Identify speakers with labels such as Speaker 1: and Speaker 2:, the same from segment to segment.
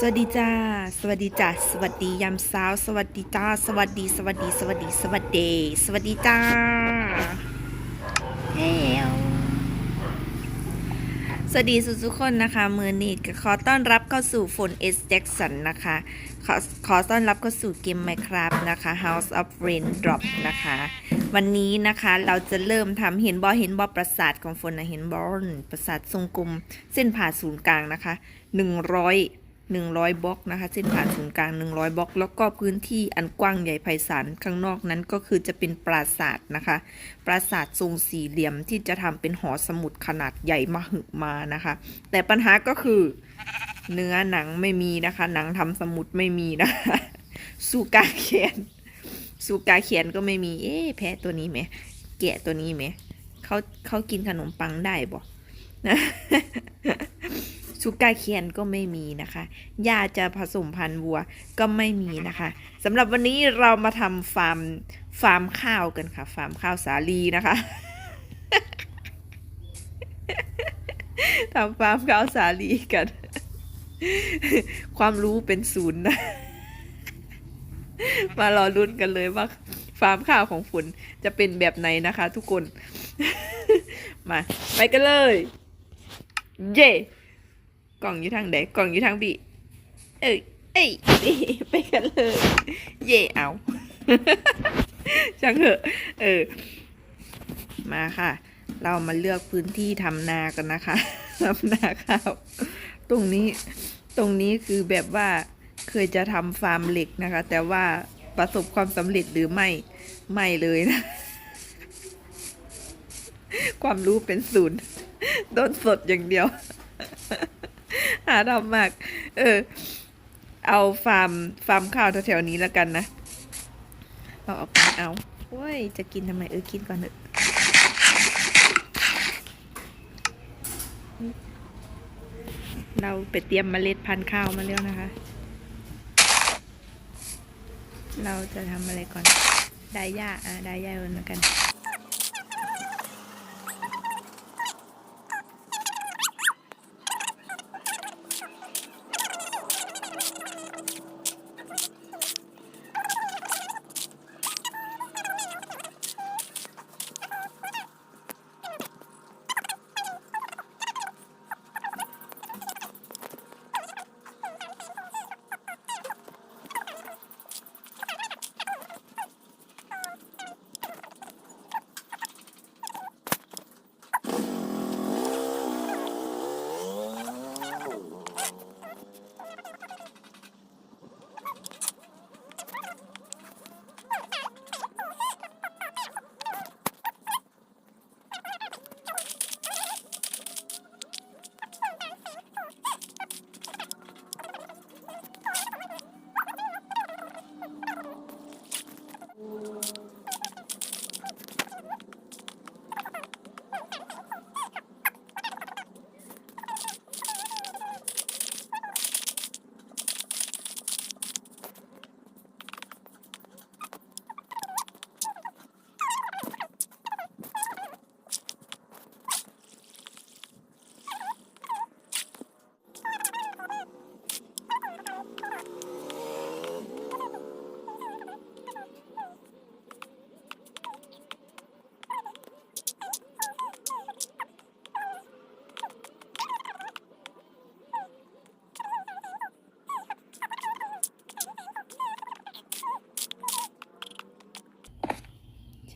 Speaker 1: สวัสดีจ้า สวัสดีจ้า สวัสดียามเช้า สวัสดีจ้า สวัสดี สวัสดี สวัสดี สวัสดี สวัสดีจ้า เฮลสวัสดีทุกคนนะคะ มือนี้ขอต้อนรับเข้าสู่ฝน S Jackson นนะคะ ขอขอต้อนรับเข้าสู่เกม Minecraft นะคะ House of Raindrop นะคะ วันนี้นะคะเราจะเริ่มทำเห็นบอเห็นบอประสาทของฝนนะเห็นบอประสาททรงกลมเส้นผ่าศูนย์กลางนะคะ100 100 บล็อกนะคะ เส้นผ่านศูนย์กลาง 100 บล็อก แล้วก็พื้นที่อันกว้างใหญ่ไพศาลข้างนอกนั้นก็คือจะเป็นปราสาทนะคะ ปราสาททรงสี่เหลี่ยมที่จะทำเป็นหอสมุดขนาดใหญ่มหึมานะคะ แต่ปัญหาก็คือเนื้อหนังไม่มีนะคะ หนังทำสมุดไม่มีนะคะสูกาเขียนสูกาเขียนก็ไม่มี เอ๊แพะตัวนี้ไหมแกะตัวนี้ไหมเขาเขากินขนมปังได้บ่นะ สุกาเคียนก็ไม่มีนะคะยาจะผสมพันธุ์วัวก็ไม่มีนะคะสำหรับวันนี้เรามาทำฟาร์มฟาร์มข้าวกันค่ะ ฟาร์มข้าวสาลีนะคะทำฟาร์มข้าวสาลีกัน ความรู้เป็นศูนย์นะ มารอลุ้นกันเลยว่าฟาร์มข้าวของฝนจะเป็นแบบไหนนะคะทุกคน มา ไปกันเลย เย่ ล่องอยู่ทางไหนกล่องอยู่ทางบีเอ้ยเอ้ยไปกันเลย เย่เอาช่างเถอะเออ มาค่ะ เรามาเลือกพื้นที่ทำนากันนะคะทำนาข้าว ตรงนี้ ตรงนี้คือแบบว่าเคยจะทำฟาร์มเหล็กนะคะ แต่ว่าประสบความสำเร็จหรือไม่ ไม่เลยนะ ความรู้เป็นศูนย์โดนสดอย่างเดียว หาทำมาก เออ เอาฟาร์มฟาร์มข้าวแถวๆนี้แล้วกันนะเอาออกมาเอาโอ้ย จะกินทำไมเออกินก่อนเถอะเราไปเตรียมเมล็ดพันธุ์ข้าวมาแล้วนะคะ เราจะทำอะไรก่อน ได้หญ้าอ่าได้หญ้าเหมือนกัน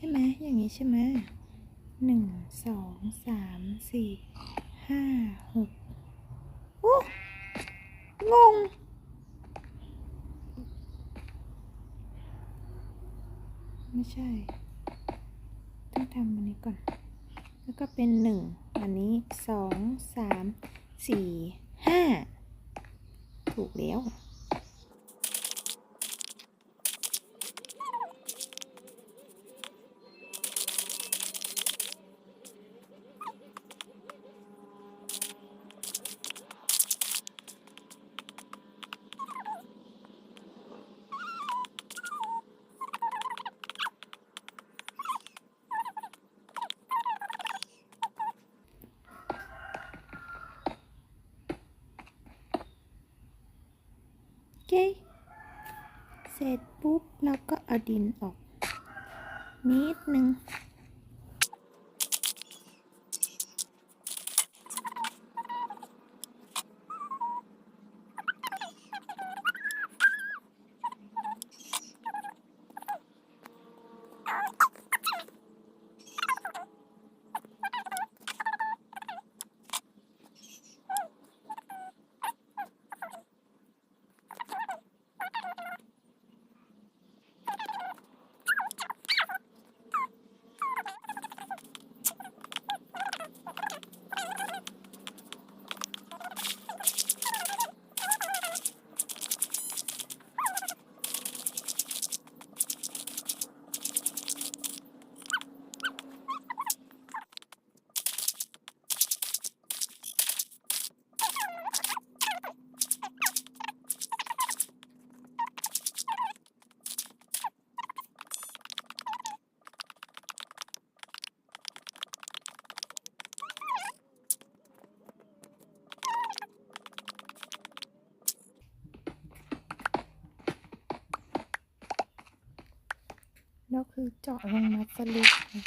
Speaker 1: ช่ไหมอย่างนี้ใช่ไหมหนึ่งสองสามสี่ห้าหกโอ้งงไม่ใช่ ต้องทำอันนี้ก่อน แล้วก็เป็นหนึ่งอันนี้สองสามสี่ห้าถูกแล้ว เค เสร็จปุ๊บเราก็เอาดินออกนิดนึง แล้วคือเจาะลงมาสลิปเลย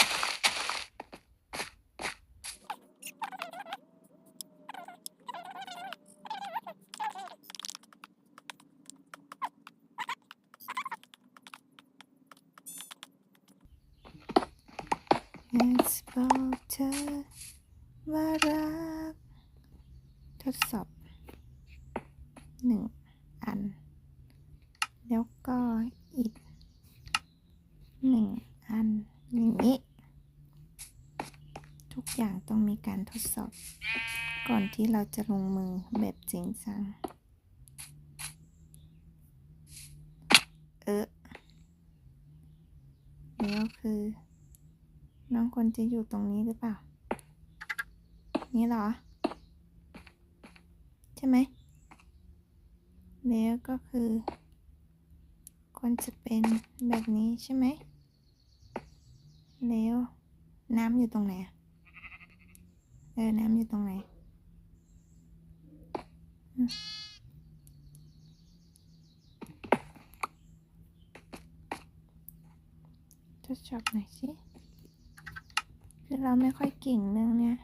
Speaker 1: อยากจะบอกเธอว่ารัก ทดสอบหนึ่งอัน แล้วก็อีก หนึ่งอันอย่างนี้ ทุกอย่างต้องมีการทด สอบ ก่อนที่เราจะลงมือแบบจริงจัง เออแล้วคือ น้องควรจะอยู่ตรงนี้หรือเปล่า นี่เหรอ ใช่ไหม แล้วก็คือควรจะเป็นแบบนี้ใช่ไหม แล้วน้ำอยู่ตรงไหนอะ เออ น้ำอยู่ตรงไหนทดสอบหน่อยสิ คือเราไม่ค่อยเก่งเรื่องเนี้ย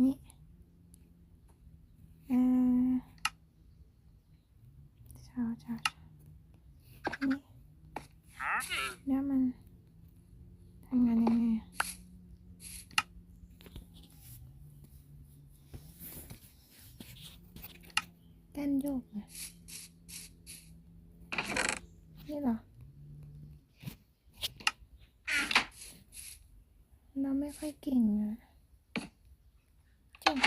Speaker 1: นี่เออชาวชาว แล้วมันทำงานยังไงอะกั้นโยกอะนี่เหรอ เราไม่ค่อยเก่งอะจบ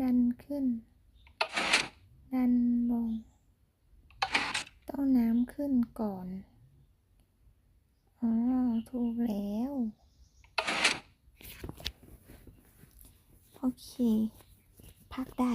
Speaker 1: ดันขึ้น ดันลง ต้องน้ำขึ้นก่อน อ๋อ ถูกแล้ว โอเค พักได้